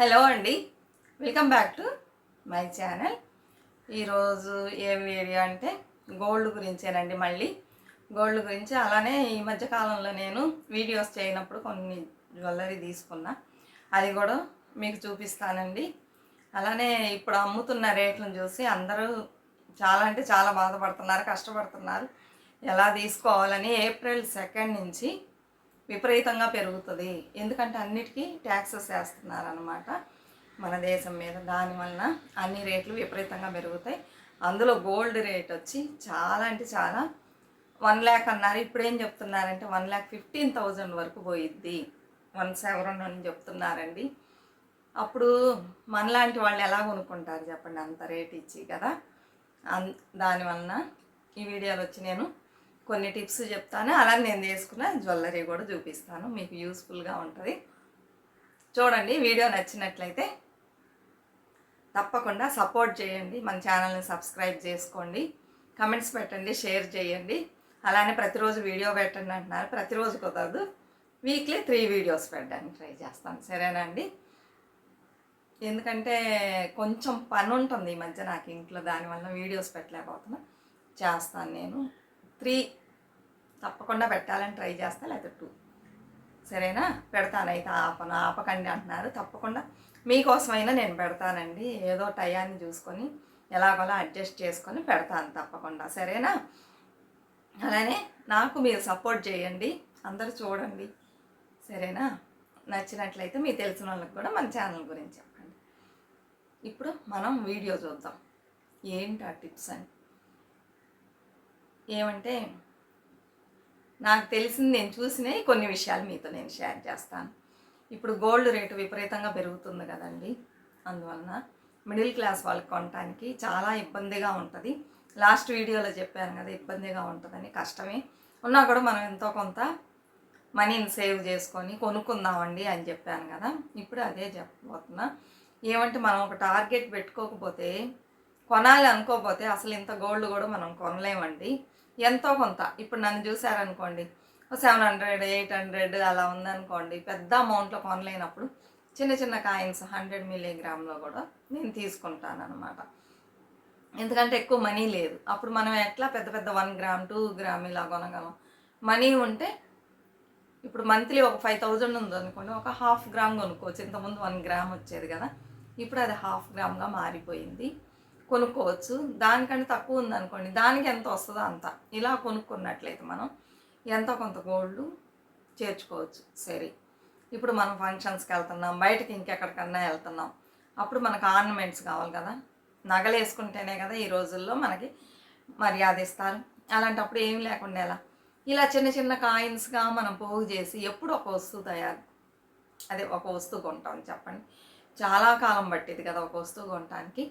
Hello అండి. Welcome back to my channel ఈరోజు ఏం వీడియో అంటే గోల్డ్ గురించేనండి మళ్ళీ. గోల్డ్ గురించి అలానే ఈ మధ్యకాలంలో నేను వీడియోస్ చేయనప్పుడు కొన్ని జ్యువెలరీ తీసుకున్నా. అది కూడా మీకు చూపిస్తానండి. అలానే ఇప్పుడు అమ్ముతున్న రేట్లను చూసి అందరూ చాలా అంటే చాలా బాధపడుతున్నారు కష్టపడుతున్నారు. ఎలా తీసుకోవాలని ఏప్రిల్ సెకండ్ నుంచి విపరీతంగా పెరుగుతుంది. ఎందుకంటే అన్నిటికీ ట్యాక్సెస్ వేస్తున్నారు అనమాట మన దేశం మీద. దానివలన అన్ని రేట్లు విపరీతంగా పెరుగుతాయి. అందులో గోల్డ్ రేట్ వచ్చి చాలా అంటే చాలా వన్ ల్యాక్ అన్నారు. ఇప్పుడు ఏం చెప్తున్నారంటే వన్ ల్యాక్ ఫిఫ్టీన్ థౌజండ్ వరకు పోయిద్ది. వన్ సెవెన్ అని చెప్తున్నారండి. అప్పుడు మనలాంటి వాళ్ళు ఎలా కొనుక్కుంటారు చెప్పండి అంత రేట్ ఇచ్చి కదా? అన్ దానివలన ఈ వీడియోలో వచ్చి నేను కొన్ని టిప్స్ చెప్తాను. అలానే నేను చేసుకున్న జ్యువెలరీ కూడా చూపిస్తాను. మీకు యూస్ఫుల్గా ఉంటుంది. చూడండి వీడియో నచ్చినట్లయితే తప్పకుండా సపోర్ట్ చేయండి. మన ఛానల్ని సబ్స్క్రైబ్ చేసుకోండి. కమెంట్స్ పెట్టండి షేర్ చేయండి. అలానే ప్రతిరోజు వీడియో పెట్టండి అంటున్నారు. ప్రతిరోజు కుదరదు. వీక్లీ త్రీ వీడియోస్ పెట్టడానికి ట్రై చేస్తాను. సరేనండి ఎందుకంటే కొంచెం పని ఉంటుంది ఈ మధ్య నాకు ఇంట్లో దానివల్ల వీడియోస్ పెట్టలేకపోతున్నా. చేస్తాను నేను. త్రీ తప్పకుండా పెట్టాలని ట్రై చేస్తా లేకపోతే టూ. సరేనా? పెడతాను అయితే ఆపను ఆపకండి అంటున్నారు. తప్పకుండా మీకోసమైనా నేను పెడతానండి. ఏదో టయాన్ని చూసుకొని ఎలాగోలా అడ్జస్ట్ చేసుకొని పెడతాను తప్పకుండా. సరేనా? అలానే నాకు మీరు సపోర్ట్ చేయండి. అందరూ చూడండి. సరేనా? నచ్చినట్లయితే మీకు తెలిసిన వాళ్ళకి కూడా మన ఛానల్ గురించి చెప్పండి. ఇప్పుడు మనం వీడియో చూద్దాం. ఏంటి ఆ టిప్స్ అని? ఏమంటే నాకు తెలిసింది నేను చూసినవి కొన్ని విషయాలు మీతో నేను షేర్ చేస్తాను. ఇప్పుడు గోల్డ్ రేటు విపరీతంగా పెరుగుతుంది కదండి. అందువలన మిడిల్ క్లాస్ వాళ్ళకి కొనడానికి చాలా ఇబ్బందిగా ఉంటుంది. లాస్ట్ వీడియోలో చెప్పాను కదా ఇబ్బందిగా ఉంటుందని కష్టమే. ఉన్నా కూడా మనం ఎంతో కొంత మనీని సేవ్ చేసుకొని కొనుక్కుందామండి అని చెప్పాను కదా. ఇప్పుడు అదే చెప్పబోతున్నా. ఏమంటే మనం ఒక టార్గెట్ పెట్టుకోకపోతే కొనాలి అనుకోకపోతే అసలు ఇంత గోల్డ్ కూడా మనం కొనలేమండి. ఎంతో కొంత. ఇప్పుడు నన్ను చూసారనుకోండి సెవెన్ హండ్రెడ్ ఎయిట్ హండ్రెడ్ అలా ఉందనుకోండి పెద్ద అమౌంట్లో కొనలేనప్పుడు చిన్న చిన్న కాయిన్స్ హండ్రెడ్ మిలీగ్రామ్లో కూడా నేను తీసుకుంటాను అనమాట ఎందుకంటే ఎక్కువ మనీ లేదు. అప్పుడు మనం ఎట్లా పెద్ద పెద్ద వన్ గ్రామ్ టూ గ్రామ్ ఇలా కొనగలం. మనీ ఉంటే ఇప్పుడు మంత్లీ ఒక ఫైవ్ థౌజండ్ ఉంది అనుకోండి ఒక హాఫ్ గ్రామ్ కొనుక్కోవచ్చు. ఇంతకుముందు వన్ గ్రామ్ వచ్చేది కదా ఇప్పుడు అది హాఫ్ గ్రామ్గా మారిపోయింది. కొనుక్కోవచ్చు. దానికంటే తక్కువ ఉందనుకోండి దానికి ఎంత వస్తుందో అంత. ఇలా కొనుక్కున్నట్లయితే మనం ఎంతో కొంత గోల్డ్ చేర్చుకోవచ్చు. సరే ఇప్పుడు మనం ఫంక్షన్స్కి వెళ్తున్నాం బయటకి ఇంకెక్కడికన్నా వెళ్తున్నాం. అప్పుడు మనకు ఆర్నమెంట్స్ కావాలి కదా. నగలు వేసుకుంటేనే కదా ఈ రోజుల్లో మనకి మర్యాద ఇస్తారు. అలాంటప్పుడు ఏం లేకుండా ఎలా? ఇలా చిన్న చిన్న కాయిన్స్గా మనం పోగు చేసి ఎప్పుడు ఒక వస్తువు తయారు అదే ఒక వస్తువు కొంటాం చెప్పండి. చాలా కాలం పట్టేది కదా ఒక వస్తువు కొనటానికి.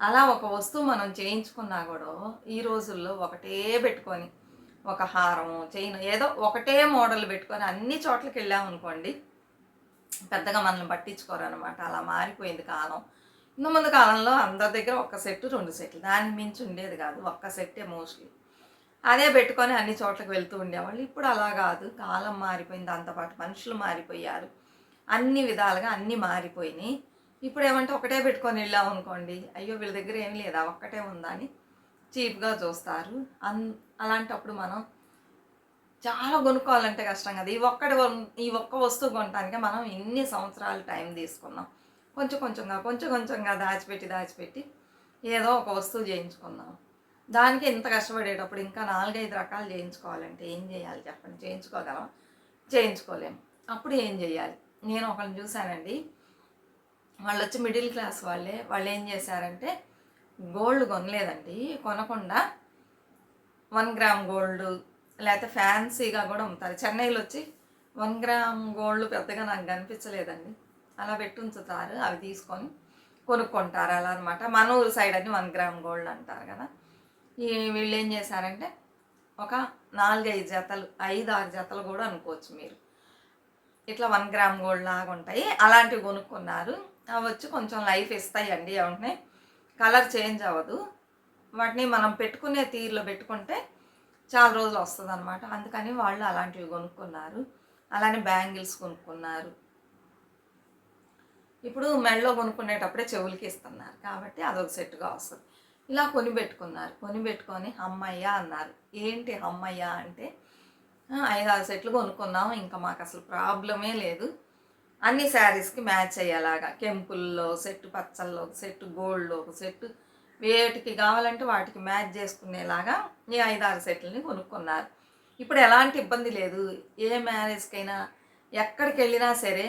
అలా ఒక వస్తువు మనం చేయించుకున్నా కూడా ఈ రోజుల్లో ఒకటే పెట్టుకొని ఒక హారం చైన్ ఏదో ఒకటే మోడల్ పెట్టుకొని అన్ని చోట్లకి వెళ్ళామనుకోండి పెద్దగా మనల్ని పట్టించుకోరు అనమాట అలా మారిపోయింది కాలం. ఇంత ముందు కాలంలో అందరి దగ్గర ఒక్క సెట్ రెండు సెట్లు. దానికి మించి ఉండేది కాదు. ఒక్క సెట్టే మోస్ట్లీ. అదే పెట్టుకొని అన్ని చోట్లకి వెళ్తూ ఉండేవాళ్ళు. ఇప్పుడు అలా కాదు. కాలం మారిపోయింది. దాంతోపాటు మనుషులు మారిపోయారు. అన్ని విధాలుగా అన్నీ మారిపోయినాయి. ఇప్పుడు ఏమంటే ఒకటే పెట్టుకొని వెళ్ళాం అనుకోండి. అయ్యో వీళ్ళ దగ్గర ఏం లేదా? ఒక్కటే ఉందా అని చీప్గా చూస్తారు. అన్ అలాంటప్పుడు మనం చాలా కొనుక్కోవాలంటే కష్టం కదా. ఈ ఒక్కటి ఈ ఒక్క వస్తువు కొనటానికి మనం ఎన్ని సంవత్సరాలు టైం తీసుకున్నాం. కొంచెం కొంచెంగా కొంచెం కొంచెంగా దాచిపెట్టి దాచిపెట్టి ఏదో ఒక వస్తువు చేయించుకున్నాం. దానికి ఇంత కష్టపడేటప్పుడు ఇంకా నాలుగైదు రకాలు చేయించుకోవాలంటే ఏం చేయాలి చెప్పండి? చేయించుకోగలం? చేయించుకోలేము అప్పుడు ఏం చేయాలి? నేను ఒకరిని చూశానండి. వాళ్ళు వచ్చి మిడిల్ క్లాస్ వాళ్ళే వాళ్ళు ఏం చేశారంటే గోల్డ్ కొనలేదండి. కొనకుండా వన్ గ్రామ్ గోల్డ్ లేకపోతే ఫ్యాన్సీగా కూడా అమ్ముతారు. చెన్నైలో వచ్చి వన్ గ్రామ్ గోల్డ్ పెద్దగా నాకు కనిపించలేదండి. అలా పెట్టి ఉంచుతారు అవి తీసుకొని కొనుక్కుంటారు అలా అనమాట మన ఊరు సైడ్ అని వన్ గ్రామ్ గోల్డ్ అంటారు కదా. ఈ వీళ్ళు ఏం చేశారంటే ఒక నాలుగైదు జతలు ఐదు ఆరు జతలు కూడా అనుకోవచ్చు మీరు. ఇట్లా వన్ గ్రామ్ గోల్డ్ లాగా ఉంటాయి. అలాంటివి కొనుక్కున్నారు. వచ్చి కొంచెం లైఫ్ ఇస్తాయండి ఏమంటే కలర్ చేంజ్ అవ్వదు. వాటిని మనం పెట్టుకునే తీరులో పెట్టుకుంటే చాలా రోజులు వస్తుంది అనమాట అందుకని వాళ్ళు అలాంటివి కొనుక్కున్నారు. అలానే బ్యాంగిల్స్ కొనుక్కున్నారు. ఇప్పుడు మెడలో కొనుక్కునేటప్పుడే చెవులకి ఇస్తున్నారు. కాబట్టి అదొక సెట్గా వస్తుంది. ఇలా కొని పెట్టుకున్నారు. కొని పెట్టుకొని అమ్మయ్య అన్నారు. ఏంటి అమ్మయ్య అంటే ఐదారు ఐదు ఆరు సెట్లు కొనుక్కున్నాం ఇంకా మాకు అసలు ప్రాబ్లమే లేదు. అన్ని శారీస్కి మ్యాచ్ అయ్యేలాగా. కెంపుల్లో సెట్ పచ్చల్లో ఒక సెట్ గోల్డ్లో ఒక సెట్. వేటికి కావాలంటే వాటికి మ్యాచ్ చేసుకునేలాగా ఈ ఐదారు సెట్లని కొనుక్కున్నారు. ఇప్పుడు ఎలాంటి ఇబ్బంది లేదు. ఏ మ్యారేజ్కైనా ఎక్కడికి వెళ్ళినా సరే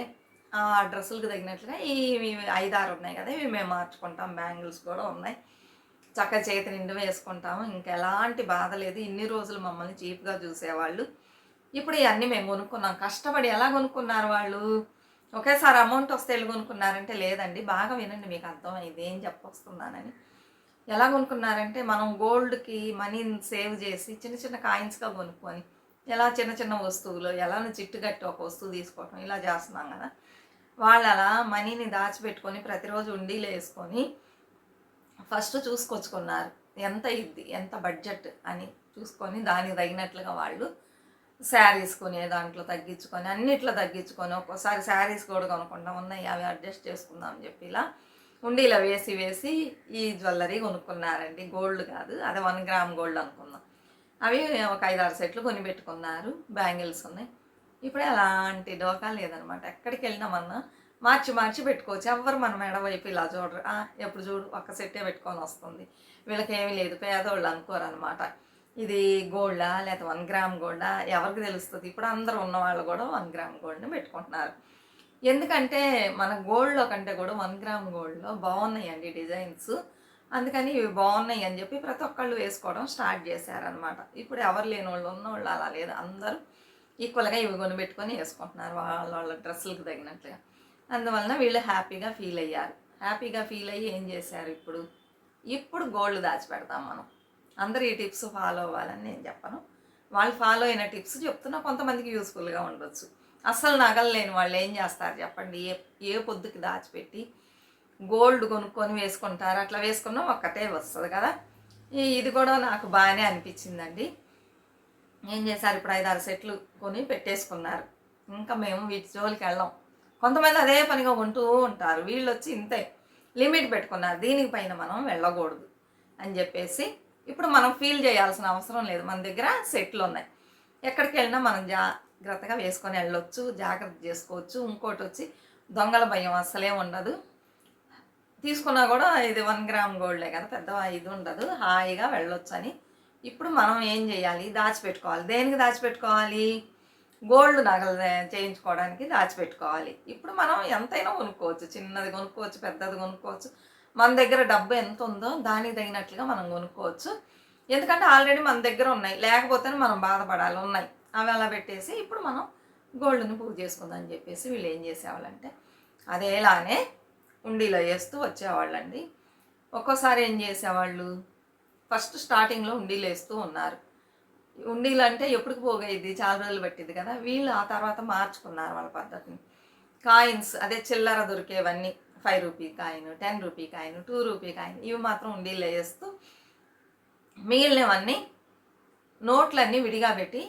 ఆ డ్రెస్సులకు తగినట్లుగా ఇవి ఐదారు ఉన్నాయి కదా ఇవి మేము మార్చుకుంటాం. బ్యాంగిల్స్ కూడా ఉన్నాయి. చక్క చేతి నిండు వేసుకుంటాము. ఇంకా ఎలాంటి బాధ లేదు. ఇన్ని రోజులు మమ్మల్ని చీప్గా చూసేవాళ్ళు. ఇప్పుడు ఇవన్నీ మేము కొనుక్కున్నాం. కష్టపడి ఎలా కొనుక్కున్నారు వాళ్ళు? ఒకేసారి అమౌంట్ వస్తే వెళ్ళి కొనుక్కున్నారంటే లేదండి బాగా వినండి మీకు అర్థమైంది ఏం చెప్పొస్తున్నానని. ఎలా కొనుక్కున్నారంటే మనం గోల్డ్కి మనీని సేవ్ చేసి చిన్న చిన్న కాయిన్స్గా కొనుక్కొని ఎలా చిన్న చిన్న వస్తువులు ఎలా చిట్టు కట్టి ఒక వస్తువు తీసుకోవటం ఇలా చేస్తున్నాం కదా. వాళ్ళు అలా మనీని దాచిపెట్టుకొని ప్రతిరోజు ఉండీలు వేసుకొని ఫస్ట్ చూసుకొచ్చుకున్నారు ఎంత ఇద్ది ఎంత బడ్జెట్ అని చూసుకొని దానికి తగినట్లుగా వాళ్ళు శారీస్ కొనే దాంట్లో తగ్గించుకొని అన్నిట్లో తగ్గించుకొని ఒక్కోసారి శారీస్ కూడా కొనుక్కుంటాం. ఉన్నాయి అవి అడ్జస్ట్ చేసుకుందాం అని చెప్పి ఇలా ఉండీలో వేసి వేసి ఈ జ్యువెలరీ కొనుక్కున్నారండి. గోల్డ్ కాదు అదే వన్ గ్రామ్ గోల్డ్ అనుకుందాం. అవి ఒక ఐదారు సెట్లు కొని పెట్టుకున్నారు బ్యాంగిల్స్ ఉన్నాయి. ఇప్పుడు అలాంటి డోకా లేదనమాట. ఎక్కడికి వెళ్ళినామన్నా మార్చి మార్చి పెట్టుకోవచ్చు. ఎవరు మన మెడ వైపు ఇలా చూడరు. "ఆ, ఎప్పుడు చూడు ఒక్క సెట్టే పెట్టుకొని వస్తుంది. వీళ్ళకి ఏమీ లేదు పేదోళ్ళు అనుకోరు అనమాట ఇది గోల్డా లేదా వన్ గ్రామ్ గోల్డా ఎవరికి తెలుస్తుంది? ఇప్పుడు అందరూ ఉన్న వాళ్ళు కూడా వన్ గ్రామ్ గోల్డ్ని పెట్టుకుంటున్నారు. ఎందుకంటే మన గోల్డ్లో కంటే కూడా వన్ గ్రామ్ గోల్డ్లో బాగున్నాయండి డిజైన్స్. అందుకని ఇవి బాగున్నాయి అని చెప్పి ప్రతి ఒక్కళ్ళు వేసుకోవడం స్టార్ట్ చేశారనమాట ఇప్పుడు ఎవరు లేని వాళ్ళు ఉన్నవాళ్ళు అలా లేదు. అందరూ ఈక్వల్గా ఇవి కొనిపెట్టుకొని వేసుకుంటున్నారు వాళ్ళ వాళ్ళ డ్రెస్సులకు తగినట్లుగా. అందువలన వీళ్ళు హ్యాపీగా ఫీల్ అయ్యారు. హ్యాపీగా ఫీల్ అయ్యి ఏం చేశారు ఇప్పుడు? ఇప్పుడు గోల్డ్ దాచిపెడతాం మనం. అందరు ఈ టిప్స్ ఫాలో అవ్వాలని నేను చెప్పను. వాళ్ళు ఫాలో అయిన టిప్స్ చెప్తున్నా కొంతమందికి యూస్ఫుల్గా ఉండొచ్చు. అస్సలు నగలలేని వాళ్ళు ఏం చేస్తారు చెప్పండి? ఏ ఏ పొద్దుకి దాచిపెట్టి గోల్డ్ కొనుక్కొని వేసుకుంటారు? అట్లా వేసుకున్నా ఒక్కటే వస్తుంది కదా. ఇది కూడా నాకు బాగానే అనిపించిందండి. ఏం చేశారు? ఇప్పుడు ఐదారు సెట్లు కొని పెట్టేసుకున్నారు. ఇంకా మేము వీటి జోలికి వెళ్ళాం. కొంతమంది అదే పనిగా కొంటూ ఉంటారు. వీళ్ళు వచ్చి ఇంతే. లిమిట్ పెట్టుకున్నారు. దీనికి పైన మనం వెళ్ళకూడదు అని చెప్పేసి ఇప్పుడు మనం ఫీల్ చేయాల్సిన అవసరం లేదు. మన దగ్గర సెట్లు ఉన్నాయి. ఎక్కడికి వెళ్ళినా మనం జాగ్రత్తగా వేసుకొని వెళ్ళొచ్చు జాగ్రత్త చేసుకోవచ్చు. ఇంకోటి వచ్చి దొంగల భయం అసలే ఉండదు. తీసుకున్నా కూడా ఇది వన్ గ్రామ్ గోల్డే కదా పెద్ద ఇది ఉండదు. హాయిగా వెళ్ళొచ్చు అని ఇప్పుడు మనం ఏం చేయాలి? దాచిపెట్టుకోవాలి. దేనికి దాచిపెట్టుకోవాలి? గోల్డ్ నగలు చేయించుకోవడానికి దాచిపెట్టుకోవాలి. ఇప్పుడు మనం ఎంతైనా కొనుక్కోవచ్చు. చిన్నది కొనుక్కోవచ్చు పెద్దది కొనుక్కోవచ్చు. మన దగ్గర డబ్బు ఎంత ఉందో దానికి తగినట్లుగా మనం కొనుక్కోవచ్చు. ఎందుకంటే ఆల్రెడీ మన దగ్గర ఉన్నాయి. లేకపోతే మనం బాధపడాలి. ఉన్నాయి. అవి అలా పెట్టేసి ఇప్పుడు మనం గోల్డ్ని పూజ చేసుకుందాం అని చెప్పేసి వీళ్ళు ఏం చేసేవాళ్ళంటే అదేలానే ఉండీలో వేస్తూ వచ్చేవాళ్ళండి. ఒక్కోసారి ఏం చేసేవాళ్ళు? ఫస్ట్ స్టార్టింగ్లో ఉండీలు వేస్తూ ఉన్నారు. ఉండీలు అంటే ఎప్పటికి పోగేది చాలా రోజులు పట్టింది కదా. వీళ్ళు ఆ తర్వాత మార్చుకున్నారు వాళ్ళ పద్ధతిని. కాయిన్స్ అదే చిల్లర దొరికేవన్నీ. Five rupee coin ten rupee coin two rupee coin ఇవి మాత్రం ఉండేలా వేస్తూ మిగిలినవన్నీ నోట్లన్నీ విడిగా పెట్టి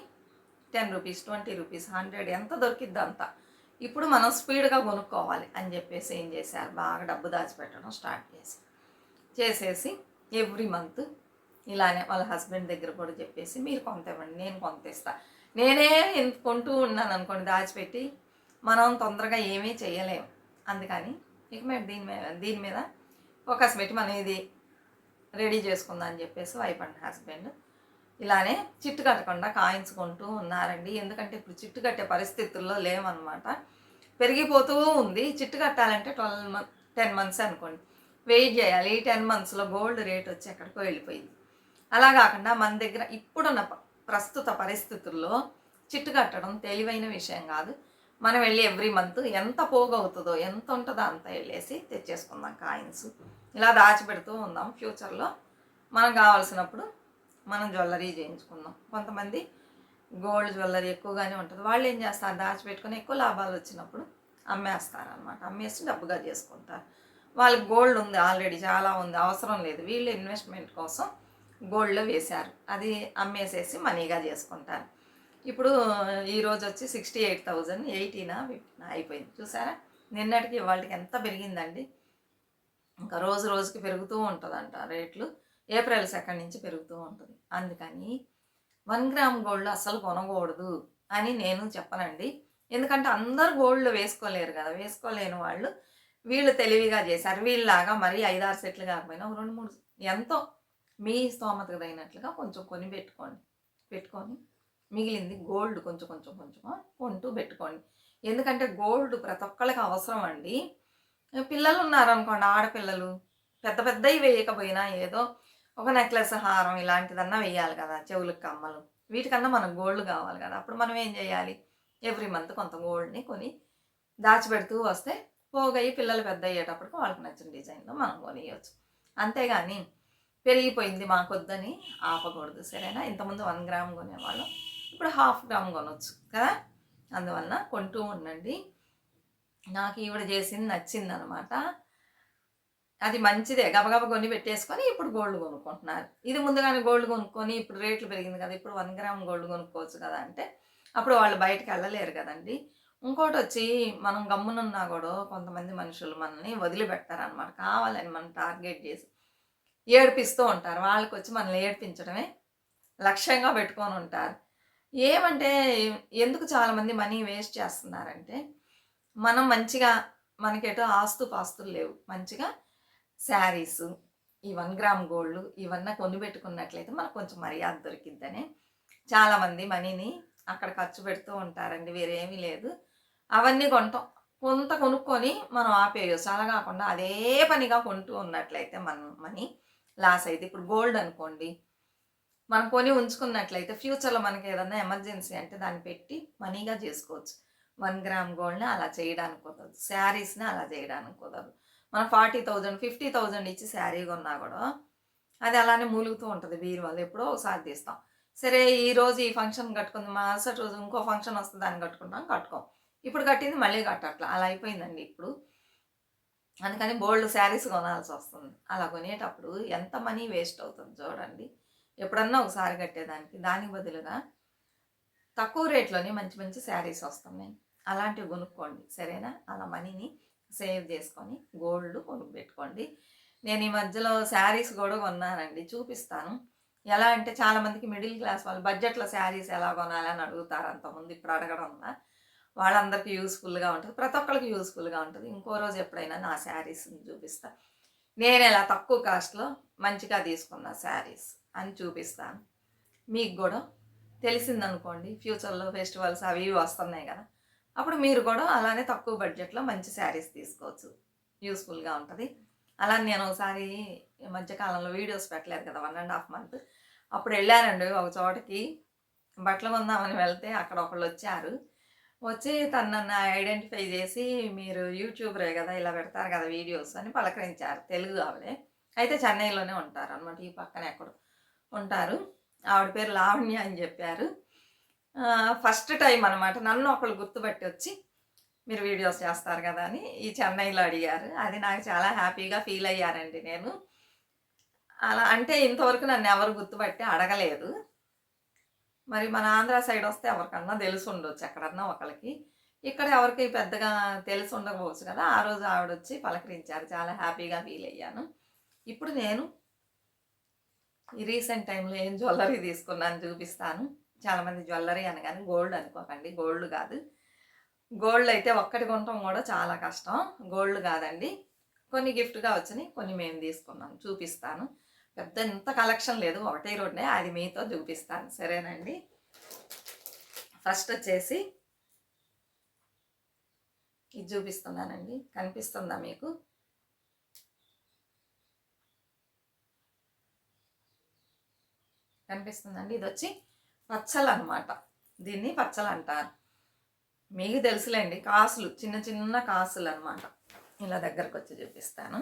ten rupees twenty rupees hundred ఎంత దొరికిద్ది అంత. ఇప్పుడు మనం స్పీడ్గా కొనుక్కోవాలి అని చెప్పేసి ఏం చేశారు? బాగా డబ్బు దాచిపెట్టడం స్టార్ట్ చేసి చేసేసి ఎవ్రీ మంత్ ఇలానే వాళ్ళ హస్బెండ్ దగ్గర కూడా చెప్పేసి మీరు కొంత ఇవ్వండి నేను కొంత ఇస్తా. నేనే ఇంత కొంటూ ఉన్నాను అనుకోండి దాచిపెట్టి మనం తొందరగా ఏమీ చేయలేము అందుకని ఇక మేము దీని మీద దీని మీద ఫోకస్ పెట్టి మనం ఇది రెడీ చేసుకుందాం అని చెప్పేసి వైఫ్ అండ్ హస్బెండ్ ఇలానే చిట్టు కట్టకుండా కాయించుకుంటూ ఉన్నారండి. ఎందుకంటే ఇప్పుడు చిట్టు కట్టే పరిస్థితుల్లో లేవన్నమాట. పెరిగిపోతూ ఉంది. చిట్టు కట్టాలంటే ట్వెల్వ్ మంత్ టెన్ మంత్స్ అనుకోండి. వెయిట్ చేయాలి. ఈ టెన్ మంత్స్లో గోల్డ్ రేట్ వచ్చి ఎక్కడికో వెళ్ళిపోయింది. అలా కాకుండా మన దగ్గర ఇప్పుడున్న ప్రస్తుత పరిస్థితుల్లో చిట్టు కట్టడం తెలివైన విషయం కాదు. మనం వెళ్ళి ఎవ్రీ మంత్ ఎంత పోగవుతుందో ఎంత ఉంటుందో అంత వెళ్ళేసి తెచ్చేసుకుందాం కాయిన్స్. ఇలా దాచిపెడుతూ ఉందాం ఫ్యూచర్లో మనం కావాల్సినప్పుడు మనం జ్యువెలరీ చేయించుకుందాం. కొంతమంది గోల్డ్ జ్యువెలరీ ఎక్కువగానే ఉంటుంది. వాళ్ళు ఏం చేస్తారు? దాచిపెట్టుకుని ఎక్కువ లాభాలు వచ్చినప్పుడు అమ్మేస్తారు అనమాట అమ్మేసి డబ్బుగా చేసుకుంటారు. వాళ్ళకి గోల్డ్ ఉంది ఆల్రెడీ చాలా ఉంది అవసరం లేదు. వీళ్ళు ఇన్వెస్ట్మెంట్ కోసం గోల్డ్లో వేశారు. అది అమ్మేసేసి మనీగా చేసుకుంటారు. ఇప్పుడు ఈరోజు వచ్చి సిక్స్టీ ఎయిట్ థౌజండ్ ఎయిటీనా ఫిఫ్టీనా అయిపోయింది. చూసారా? నిన్నటికి ఇవాళకి ఎంత పెరిగిందండి? ఇంకా రోజు రోజుకి పెరుగుతూ ఉంటుందంట రేట్లు. ఏప్రిల్ సెకండ్ నుంచి పెరుగుతూ ఉంటుంది. అందుకని వన్ గ్రామ్ గోల్డ్ అస్సలు కొనకూడదు అని నేను చెప్పనండి. ఎందుకంటే అందరు గోల్డ్ వేసుకోలేరు కదా. వేసుకోలేని వాళ్ళు వీళ్ళు తెలివిగా చేశారు. వీళ్ళలాగా మరీ ఐదారు సెట్లు కాకపోయినా రెండు మూడు ఎంతో మీ స్తోమతకు తగినట్లుగా కొంచెం కొని పెట్టుకోండి. పెట్టుకొని మిగిలింది గోల్డ్ కొంచెం కొంచెం కొంచెం కొంటూ పెట్టుకోండి. ఎందుకంటే గోల్డ్ ప్రతి ఒక్కళ్ళకి అవసరం అండి. పిల్లలు ఉన్నారనుకోండి ఆడపిల్లలు పెద్ద పెద్దవి వేయకపోయినా ఏదో ఒక నెక్లెస్ హారం ఇలాంటిదన్నా వేయాలి కదా చెవులకు కమ్మలు. వీటికన్నా మనకు గోల్డ్ కావాలి కదా. అప్పుడు మనం ఏం చేయాలి? ఎవ్రీ మంత్ కొంత గోల్డ్ని కొని దాచిపెడుతూ వస్తే పోగయి పిల్లలు పెద్ద అయ్యేటప్పటికి వాళ్ళకి నచ్చిన డిజైన్లో మనం కొనియచ్చు. అంతేగాని పెరిగిపోయింది మాకొద్దని ఆపకూడదు. సరేనా? ఇంతకుముందు వన్ గ్రామ్ కొనేవాళ్ళం. ఇప్పుడు హాఫ్ గ్రామ్ కొనొచ్చు కదా? అందువలన కొంటూ ఉండండి. నాకు ఈవిడ చేసింది నచ్చింది అనమాట అది మంచిదే. గబగబ కొని పెట్టేసుకొని ఇప్పుడు గోల్డ్ కొనుక్కుంటున్నారు. ఇది ముందుగానే గోల్డ్ కొనుక్కొని ఇప్పుడు రేట్లు పెరిగింది కదా ఇప్పుడు వన్ గ్రామ్ గోల్డ్ కొనుక్కోవచ్చు కదా అంటే అప్పుడు వాళ్ళు బయటకు వెళ్ళలేరు కదండి. ఇంకోటి వచ్చి మనం గమ్మునున్నా కూడా కొంతమంది మనుషులు మనల్ని వదిలిపెట్టారనమాట. కావాలని మనం టార్గెట్ చేసి ఏడిపిస్తూ ఉంటారు. వాళ్ళకి వచ్చి మనల్ని ఏడిపించడమే లక్ష్యంగా పెట్టుకొని ఉంటారు. ఏమంటే ఎందుకు చాలామంది మనీ వేస్ట్ చేస్తున్నారంటే మనం మంచిగా మనకేటో ఆస్తు పాస్తులు లేవు. మంచిగా శారీస్ ఈ వన్ గ్రామ్ గోల్డ్ ఇవన్నీ కొనిపెట్టుకున్నట్లయితే మనకు కొంచెం మర్యాద దొరికిద్దని. చాలామంది మనీని అక్కడ ఖర్చు పెడుతూ ఉంటారండి వేరేమీ లేదు. అవన్నీ కొంటాం. కొంత కొనుక్కొని మనం ఆపేయచ్చు. అలా కాకుండా అదే పనిగా కొంటూ ఉన్నట్లయితే మనం మనీ లాస్ అయితే ఇప్పుడు గోల్డ్ అనుకోండి మనం కొని ఉంచుకున్నట్లయితే ఫ్యూచర్లో మనకి ఏదన్నా ఎమర్జెన్సీ అంటే దాన్ని పెట్టి మనీగా చేసుకోవచ్చు. వన్ గ్రామ్ గోల్డ్ని అలా చేయడానికి కుదరదు. శారీస్ని అలా చేయడానికి కుదరదు. మనం ఫార్టీ థౌజండ్ ఫిఫ్టీ థౌజండ్ ఇచ్చి శారీ కొన్నా కూడా అది అలానే మూలుగుతూ ఉంటుంది బీరువాళ్ళు ఎప్పుడో ఒకసారి తీస్తాం. సరే ఈ రోజు ఈ ఫంక్షన్ కట్టుకుంది మరుసటి రోజు ఇంకో ఫంక్షన్ వస్తుంది దాన్ని కట్టుకుంటాం కట్టుకోం. ఇప్పుడు కట్టింది మళ్ళీ కట్టట్లా. అలా అయిపోయిందండి ఇప్పుడు. అందుకని బోల్డ్ శారీస్ కొనాల్సి వస్తుంది. అలా కొనేటప్పుడు ఎంత మనీ వేస్ట్ అవుతుంది చూడండి. ఎప్పుడన్నా ఒకసారి కట్టేదానికి. దానికి బదులుగా తక్కువ రేట్లోనే మంచి మంచి శారీస్ వస్తున్నాయి అలాంటివి కొనుక్కోండి. సరేనా? అలా మనీని సేవ్ చేసుకొని గోల్డ్ పెట్టుకోండి నేను ఈ మధ్యలో శారీస్ కూడా కొన్నానండి. చూపిస్తాను. ఎలా అంటే చాలామందికి మిడిల్ క్లాస్ వాళ్ళు బడ్జెట్లో శారీస్ ఎలా కొనాలని అడుగుతారు అంతకుముందు. ఇప్పుడు అడగడం వల్ల వాళ్ళందరికీ యూస్ఫుల్గా ఉంటుంది. ప్రతి ఒక్కరికి యూస్ఫుల్గా ఉంటుంది. ఇంకో రోజు ఎప్పుడైనా నా శారీస్ని చూపిస్తా. నేను ఎలా తక్కువ కాస్ట్లో మంచిగా తీసుకున్న శారీస్. అని చూపిస్తాను. మీకు కూడా తెలిసిందనుకోండి ఫ్యూచర్లో ఫెస్టివల్స్ అవి ఇవి వస్తున్నాయి కదా. అప్పుడు మీరు కూడా అలానే తక్కువ బడ్జెట్లో మంచి శారీస్ తీసుకోవచ్చు. యూస్ఫుల్గా ఉంటుంది. అలా నేను ఒకసారి ఈ మధ్యకాలంలో వీడియోస్ పెట్టలేదు కదా వన్ అండ్ హాఫ్ మంత్. అప్పుడు వెళ్ళానండి ఒక చోటకి బట్టలు కొందామని వెళ్తే అక్కడ ఒకళ్ళు వచ్చారు. వచ్చి తను నన్ను ఐడెంటిఫై చేసి మీరు యూట్యూబరే కదా ఇలా పెడతారు కదా వీడియోస్ అని పలకరించారు తెలుగు ఆవిడే. అయితే చెన్నైలోనే ఉంటారు అనమాట ఈ పక్కన ఎక్కడో. ఉంటారు. ఆవిడ పేరు లావణ్య అని చెప్పారు. ఫస్ట్ టైం అనమాట నన్ను ఒకళ్ళు గుర్తుపట్టి వచ్చి మీరు వీడియోస్ చేస్తారు కదా అని ఈ చెన్నైలో అడిగారు. అది నాకు చాలా హ్యాపీగా ఫీల్ అయ్యారండి నేను. అలా అంటే ఇంతవరకు నన్ను ఎవరు గుర్తుపట్టి అడగలేదు. మరి మన ఆంధ్ర సైడ్ వస్తే ఎవరికన్నా తెలిసి ఉండొచ్చు ఎక్కడన్నా ఒకరికి ఇక్కడ ఎవరికి పెద్దగా తెలిసి ఉండకపోవచ్చు కదా. ఆ రోజు ఆవిడ వచ్చి పలకరించారు. చాలా హ్యాపీగా ఫీల్ అయ్యాను. ఇప్పుడు నేను ఈ రీసెంట్ టైంలో ఏం జ్యువెలరీ తీసుకున్నాను చూపిస్తాను. చాలామంది జ్యువెలరీ అనగానే గోల్డ్ అనుకోకండి. గోల్డ్ కాదు. గోల్డ్ అయితే ఒక్కటి కొనటం కూడా చాలా కష్టం. గోల్డ్ కాదండి. కొన్ని గిఫ్ట్గా వచ్చినాయి కొన్ని మేము తీసుకున్నాం. చూపిస్తాను. పెద్ద ఇంత కలెక్షన్ లేదు. ఒకటే రోడ్నే. అది మీతో చూపిస్తాను. సరేనండి? ఫస్ట్ వచ్చేసి ఇది చూపిస్తున్నానండి. కనిపిస్తుందా మీకు? కనిపిస్తుందండి. ఇది వచ్చి పచ్చలు అనమాట దీన్ని పచ్చలు అంటారు మీకు తెలుసులేండి కాసులు చిన్న చిన్న కాసులు అనమాట ఇలా దగ్గరకు వచ్చి చూపిస్తాను.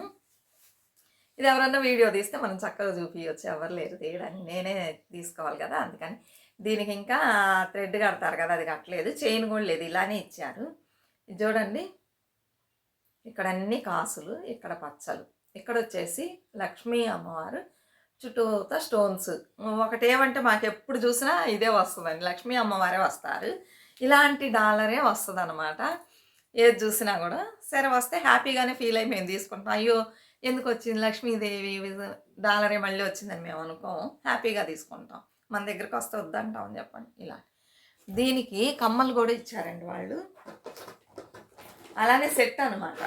ఇది ఎవరన్నా వీడియో తీస్తే మనం చక్కగా చూపించవచ్చు ఎవరు లేరు తీయడానికి. నేనే తీసుకోవాలి కదా అందుకని. దీనికి ఇంకా థ్రెడ్ కడతారు కదా అది కట్టలేదు. చైన్ కూడా లేదు ఇలానే ఇచ్చారు. ఇది చూడండి. ఇక్కడ అన్ని కాసులు ఇక్కడ పచ్చలు. ఇక్కడ వచ్చేసి లక్ష్మీ అమ్మవారు చుట్టూతా స్టోన్స్ ఒకటేమంటే మాకు ఎప్పుడు చూసినా ఇదే వస్తుందండి. లక్ష్మీ అమ్మవారే వస్తారు. ఇలాంటి డాలరే వస్తుంది అనమాట ఏది చూసినా కూడా సరే వస్తే హ్యాపీగానే ఫీల్ అయ్యి మేము తీసుకుంటాం అయ్యో ఎందుకు వచ్చింది లక్ష్మీదేవి? డాలరే మళ్ళీ వచ్చిందని మేము అనుకోము. హ్యాపీగా తీసుకుంటాం. మన దగ్గరకు వస్తే వద్దంటాం చెప్పండి. ఇలా. దీనికి కమ్మలు కూడా ఇచ్చారండి వాళ్ళు. అలానే సెట్ అనమాట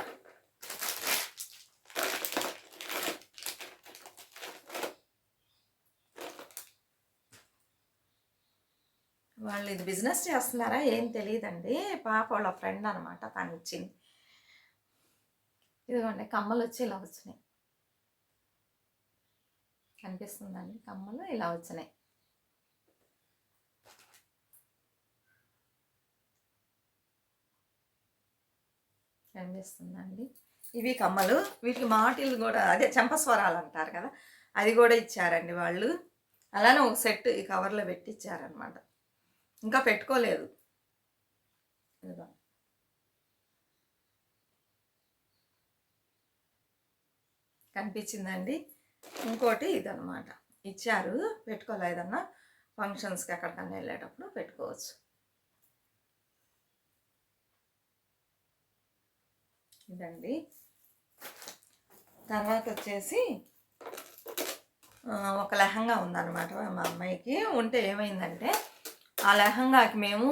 వాళ్ళు ఇది బిజినెస్ చేస్తున్నారా ఏం తెలియదండి. పాప వాళ్ళ ఫ్రెండ్ అనమాట తను ఇచ్చింది ఇదిగోండి కమ్మలు వచ్చి ఇలా వచ్చినాయి. కనిపిస్తుందండి కమ్మలు ఇలా వచ్చినాయి. కనిపిస్తుందండి. ఇవి కమ్మలు వీటికి మాటిలు కూడా అదే చెంపస్వరాలు అంటారు కదా అది కూడా ఇచ్చారండి వాళ్ళు. అలానే ఒక సెట్ ఈ కవర్లో పెట్టి ఇచ్చారనమాట ఇంకా పెట్టుకోలేదు. కనిపించిందండి. ఇంకోటి ఇదనమాట ఇచ్చారు. పెట్టుకోలే ఏదన్నా? ఫంక్షన్స్కి ఎక్కడికన్నా వెళ్ళేటప్పుడు పెట్టుకోవచ్చు. ఇదండి. తర్వాత వచ్చేసి ఒక లెహంగా ఉందన్నమాట మా అమ్మాయికి. ఉంటే ఏమైందంటే ఆ లెహంగాకి మేము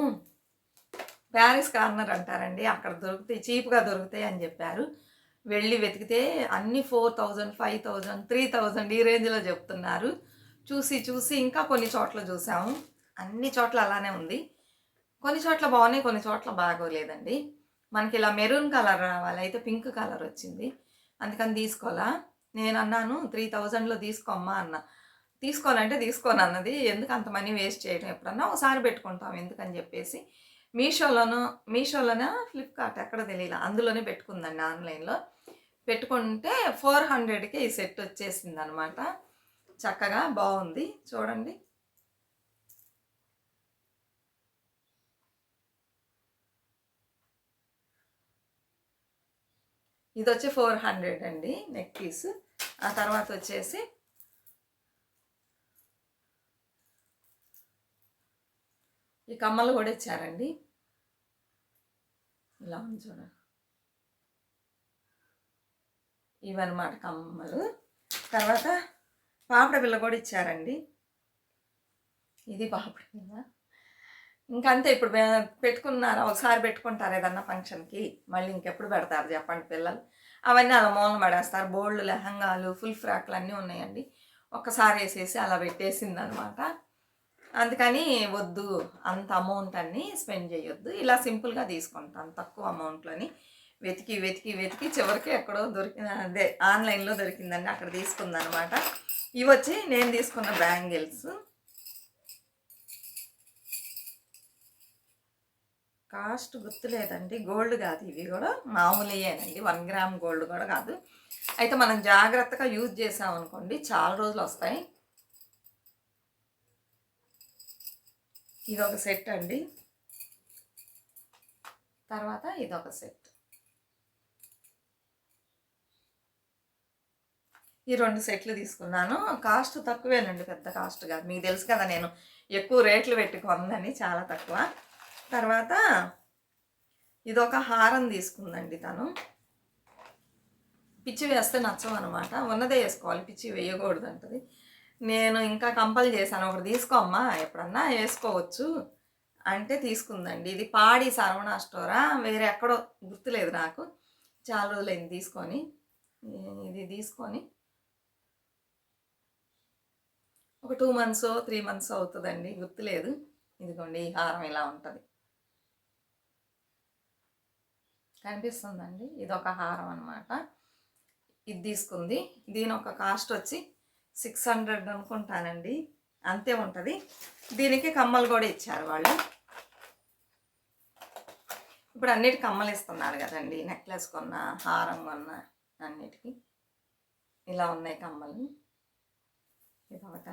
ప్యారిస్ కార్నర్ అంటారండి. అక్కడ దొరుకుతాయి చీప్గా దొరుకుతాయి అని చెప్పారు. వెళ్ళి వెతికితే అన్ని four thousand five thousand three thousand ఈ రేంజ్లో చెప్తున్నారు. చూసి చూసి ఇంకా కొన్ని చోట్ల చూసాము. అన్ని చోట్ల అలానే ఉంది. కొన్ని చోట్ల బాగున్నాయి కొన్ని చోట్ల బాగోలేదండి. మనకి ఇలా మెరూన్ కలర్ రావాలి అయితే పింక్ కలర్ వచ్చింది. అందుకని తీసుకోవాలా? నేను అన్నాను త్రీ థౌజండ్లో తీసుకోమ్మా అన్న. తీసుకోనంటే తీసుకోను అన్నది. ఎందుకు అంత మనీ వేస్ట్ చేయడం ఎప్పుడన్నా ఒకసారి పెట్టుకుంటాం. ఎందుకని చెప్పేసి మీషోలోనూ మీషోలోనే ఫ్లిప్కార్ట్ ఎక్కడ తెలియదు అందులోనే పెట్టుకుందండి ఆన్లైన్లో. పెట్టుకుంటే ఫోర్ హండ్రెడ్కి ఈ సెట్ వచ్చేసింది అనమాట చక్కగా బాగుంది. చూడండి. ఇది వచ్చి ఫోర్ హండ్రెడ్ అండి నెక్ పీస్. ఆ తర్వాత వచ్చేసి ఈ కమ్మలు కూడా ఇచ్చారండి. ఇలా ఉంది చూడండి. ఇవన్నమాట కమ్మలు. తర్వాత పాపడ బిల్ల కూడా ఇచ్చారండి. ఇది పాపడ బిల్ల ఇంకంతే ఇప్పుడు పెట్టుకున్నారా? ఒకసారి పెట్టుకుంటారు ఏదన్నా ఫంక్షన్కి? మళ్ళీ ఇంకెప్పుడు పెడతారు చెప్పండి పిల్లలు. అవన్నీ అలా మూలన పడేస్తారు. బోల్డ్ లెహంగాలు ఫుల్ ఫ్రాక్లు అన్నీ ఉన్నాయండి. ఒక్కసారి వేసేసి అలా పెట్టేసింది అనమాట అందుకని వద్దు అంత అమౌంట్ అన్ని స్పెండ్ చేయొద్దు. ఇలా సింపుల్గా తీసుకుంటాను తక్కువ అమౌంట్లోని వెతికి వెతికి వెతికి చివరికి ఎక్కడో దొరికిన అదే ఆన్లైన్లో దొరికిందండి అక్కడ తీసుకుందనమాట ఇవి వచ్చి నేను తీసుకున్న బ్యాంగిల్స్. కాస్ట్ గుర్తులేదండి గోల్డ్ కాదు ఇవి కూడా. మామూలుయేనండి వన్ గ్రామ్ గోల్డ్ కూడా కాదు. అయితే మనం జాగ్రత్తగా యూజ్ చేసామనుకోండి చాలా రోజులు వస్తాయి. ఇది ఒక సెట్ అండి. తర్వాత ఇది ఒక సెట్. ఈ రెండు సెట్లు తీసుకున్నాను. కాస్ట్ తక్కువేనండి పెద్ద కాస్ట్ కాదు. మీకు తెలుసు కదా నేను ఎక్కువ రేట్లు పెట్టి కొందని చాలా తక్కువ. తర్వాత ఇదొక హారం తీసుకుందండి తను. పిచ్చి వేస్తే నచ్చం అనమాట ఉన్నదే వేసుకోవాలి. పిచ్చి వేయకూడదు అంటది నేను ఇంకా కంపల్ చేశాను. ఒకటి తీసుకోమ్మా ఎప్పుడన్నా వేసుకోవచ్చు. అంటే తీసుకుందండి. ఇది పాడి సరవణ స్టోరా? వేరే ఎక్కడో గుర్తులేదు నాకు. చాలా రోజులైంది తీసుకొని. ఇది తీసుకొని ఒక టూ మంత్స్ త్రీ మంత్స్ అవుతుందండి. గుర్తులేదు. ఇదిగోండి ఈ హారం ఇలా ఉంటుంది. కనిపిస్తుందండి? ఇది ఒక హారం అనమాట ఇది తీసుకుంది. దీని ఒక కాస్ట్ వచ్చి సిక్స్ హండ్రెడ్ అనుకుంటానండి. అంతే ఉంటుంది. దీనికి కమ్మలు కూడా ఇచ్చారు వాళ్ళు. ఇప్పుడు అన్నిటి కమ్మలు ఇస్తున్నారు కదండి. నెక్లెస్ కొన్న హారం కొన్న అన్నిటికీ. ఇలా ఉన్నాయి కమ్మలు. ఇది ఒకటి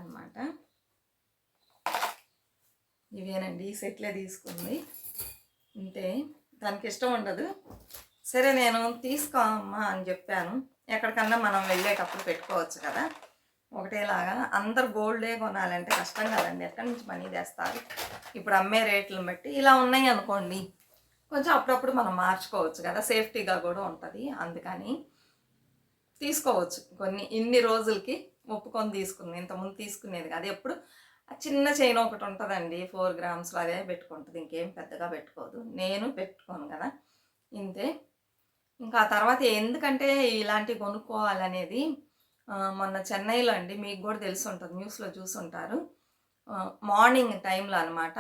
ఇవేనండి ఈ సెట్లే తీసుకుంది. అంటే దానికి ఇష్టం ఉండదు. సరే నేను తీసుకోమ్మా అని చెప్పాను. ఎక్కడికన్నా మనం వెళ్ళేటప్పుడు పెట్టుకోవచ్చు కదా. ఒకటేలాగా అందరు గోల్డే కొనాలంటే కష్టం కదండి. ఎక్కడి నుంచి మనీ తెస్తారు? ఇప్పుడు అమ్మే రేట్లను బట్టి ఇలా ఉన్నాయి అనుకోండి. కొంచెం అప్పుడప్పుడు మనం మార్చుకోవచ్చు కదా. సేఫ్టీగా కూడా ఉంటుంది. అందుకని తీసుకోవచ్చు. కొన్ని ఇన్ని రోజులకి ఒప్పుకొని తీసుకుంది. ఇంతకుముందు తీసుకునేది కాదు. ఎప్పుడు ఆ చిన్న చైన్ ఒకటి ఉంటుందండి. ఫోర్ గ్రామ్స్ అదే పెట్టుకుంటుంది. ఇంకేం పెద్దగా పెట్టుకోదు. నేను పెట్టుకోను కదా. ఇంతే. ఇంకా ఆ తర్వాత ఎందుకంటే ఇలాంటివి కొనుక్కోవాలనేది మొన్న చెన్నైలో అండి మీకు కూడా తెలిసి ఉంటుంది న్యూస్లో చూసుంటారు. మార్నింగ్ టైంలో అనమాట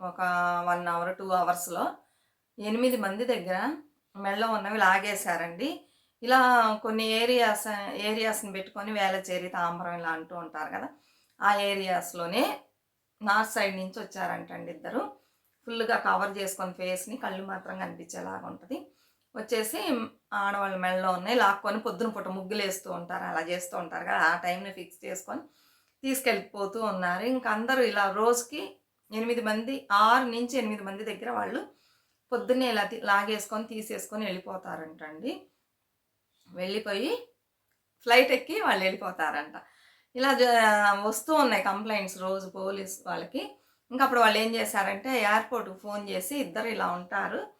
ఒక వన్ అవర్ టూ అవర్స్లో ఎనిమిది మంది దగ్గర మెళ్ళ ఉన్నవి లాగేశారండి. ఇలా కొన్ని ఏరియాస్ ఏరియాస్ని పెట్టుకొని వేలచేరి తాంబరం ఇలా అంటూ ఉంటారు కదా ఆ ఏరియాస్లోనే నార్త్ సైడ్ నుంచి వచ్చారంటండి ఇద్దరు. ఫుల్గా కవర్ చేసుకొని ఫేస్ని కళ్ళు మాత్రం కనిపించేలాగా ఉంటుంది. వచ్చేసి ఆడవాళ్ళ మెడలో ఉన్నాయి లాక్కొని పొద్దున పూట ముగ్గులు వేస్తూ ఉంటారు అలా చేస్తూ ఉంటారు కదా ఆ టైంని ఫిక్స్ చేసుకొని తీసుకెళ్ళిపోతూ ఉన్నారు. ఇంకా అందరూ ఇలా రోజుకి ఎనిమిది మంది ఆరు నుంచి ఎనిమిది మంది దగ్గర వాళ్ళు పొద్దున్నే ఇలా లాగేసుకొని తీసేసుకొని వెళ్ళిపోతారంటండి. వెళ్ళిపోయి ఫ్లైట్ ఎక్కి వాళ్ళు వెళ్ళిపోతారంట. ఇలా జ- వస్తూ ఉన్నాయి కంప్లైంట్స్ రోజు పోలీస్ వాళ్ళకి. ఇంకా అప్పుడు వాళ్ళు ఏం చేశారంటే ఎయిర్పోర్ట్కి ఫోన్ చేసి ఇద్దరు ఇలా ఉంటారు.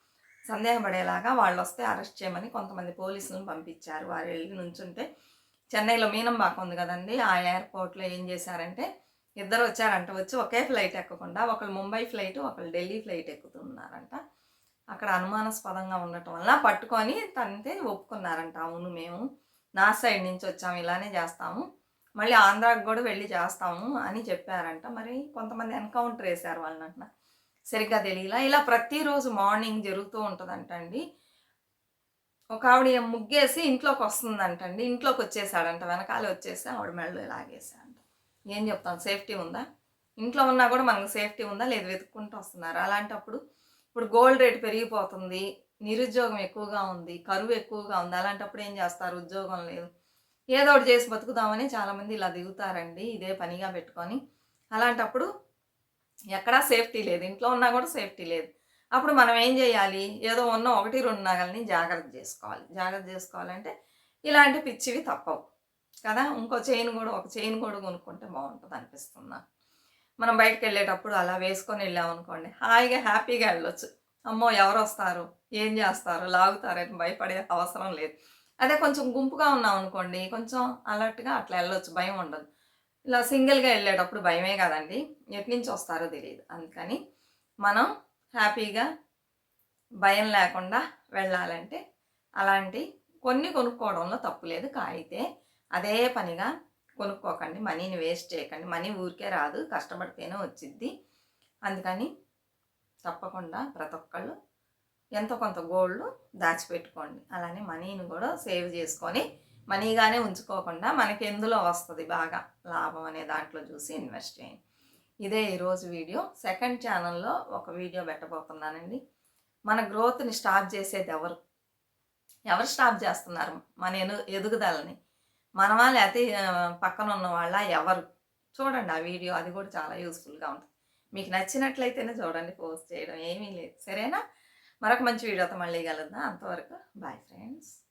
సందేహపడేలాగా వాళ్ళు వస్తే అరెస్ట్ చేయమని కొంతమంది పోలీసులను పంపించారు. వారు వెళ్ళి నుంచుంటే చెన్నైలో మీనంబాక ఉంది కదండి. ఆ ఎయిర్పోర్ట్లో ఏం చేశారంటే ఇద్దరు వచ్చారంట. వచ్చి ఒకే ఫ్లైట్ ఎక్కకుండా ఒకళ్ళు ముంబై ఫ్లైట్ ఒకళ్ళు ఢిల్లీ ఫ్లైట్ ఎక్కుతున్నారంట. అక్కడ అనుమానాస్పదంగా ఉండటం వల్ల పట్టుకొని తంతే ఒప్పుకున్నారంట. అవును మేము నా సైడ్ నుంచి వచ్చాము ఇలానే చేస్తాము. మళ్ళీ ఆంధ్రాకి కూడా వెళ్ళి చేస్తాము అని చెప్పారంట. మరి కొంతమంది ఎన్కౌంటర్ వేశారు వాళ్ళని అంటున్నారు సరిగ్గా తెలియలా ఇలా ప్రతిరోజు మార్నింగ్ జరుగుతూ ఉంటుందంటండి. ఒక ఆవిడ ముగ్గేసి ఇంట్లోకి వస్తుందంటండి. ఇంట్లోకి వచ్చేసాడంట. వెనకాల వచ్చేసి ఆవిడ మెడలో లాగేసాడంట ఏం చెప్తాం? సేఫ్టీ ఉందా? ఇంట్లో ఉన్నా కూడా మనకు సేఫ్టీ ఉందా? లేదు వెతుక్కుంటూ వస్తున్నారు. అలాంటప్పుడు ఇప్పుడు గోల్డ్ రేట్ పెరిగిపోతుంది. నిరుద్యోగం ఎక్కువగా ఉంది. కరువు ఎక్కువగా ఉంది. అలాంటప్పుడు ఏం చేస్తారు? ఉద్యోగం లేదు. ఏదో ఒకటి చేసి బతుకుదామని చాలామంది ఇలా దిగుతారండి. ఇదే పనిగా పెట్టుకొని. అలాంటప్పుడు ఎక్కడా సేఫ్టీ లేదు. ఇంట్లో ఉన్నా కూడా సేఫ్టీ లేదు. అప్పుడు మనం ఏం చేయాలి? ఏదో ఉన్న ఒకటి రెండు నగల్ని జాగ్రత్త చేసుకోవాలి. జాగ్రత్త చేసుకోవాలంటే ఇలాంటి పిచ్చివి తప్పవు. కదా? ఇంకో చైన్ కూడా ఒక చైన్ కూడా కొనుక్కుంటే బాగుంటుంది అనిపిస్తుంది? నాకు మనం బయటకు వెళ్ళేటప్పుడు అలా వేసుకొని వెళ్ళామనుకోండి హాయిగా హ్యాపీగా వెళ్ళొచ్చు. అమ్మో ఎవరు వస్తారు? ఏం చేస్తారు? లాగుతారని భయపడే అవసరం లేదు. అదే కొంచెం గుంపుగా ఉన్నాం అనుకోండి కొంచెం అలర్ట్గా అట్లా వెళ్ళొచ్చు. భయం ఉండదు. ఇలా సింగిల్గా వెళ్ళేటప్పుడు భయమే కదండి. ఎటు నుంచి వస్తారో తెలియదు. అందుకని మనం హ్యాపీగా భయం లేకుండా వెళ్ళాలంటే అలాంటి కొన్ని కొనుక్కోవడంలో తప్పు లేదు. కాయితే అదే పనిగా కొనుక్కోకండి. మనీని వేస్ట్ చేయకండి. మనీ ఊరికే రాదు. కష్టపడితేనే వచ్చిద్ది. అందుకని తప్పకుండా ప్రతి ఒక్కళ్ళు ఎంతో కొంత గోల్డ్ దాచిపెట్టుకోండి. అలానే మనీని కూడా సేవ్ చేసుకొని మనీగానే ఉంచుకోకుండా మనకి ఎందులో వస్తుంది బాగా లాభం అనే దాంట్లో చూసి ఇన్వెస్ట్ చేయండి. ఇదే ఈరోజు వీడియో. సెకండ్ ఛానల్లో ఒక వీడియో పెట్టబోతున్నానండి. మన గ్రోత్ని స్టాప్ చేసేది ఎవరు? ఎవరు స్టాప్ చేస్తున్నారు? మన ఎను ఎదుగుదలని. మన వాళ్ళు అతి పక్కన ఉన్న వాళ్ళ ఎవరు? చూడండి ఆ వీడియో. అది కూడా చాలా యూస్ఫుల్గా ఉంటుంది. మీకు నచ్చినట్లయితేనే చూడండి పోస్ట్ చేయడం ఏమీ లేదు. సరేనా? మరొక మంచి వీడియోతో మళ్ళీ కలుద్దాం. అంతవరకు బాయ్ ఫ్రెండ్స్.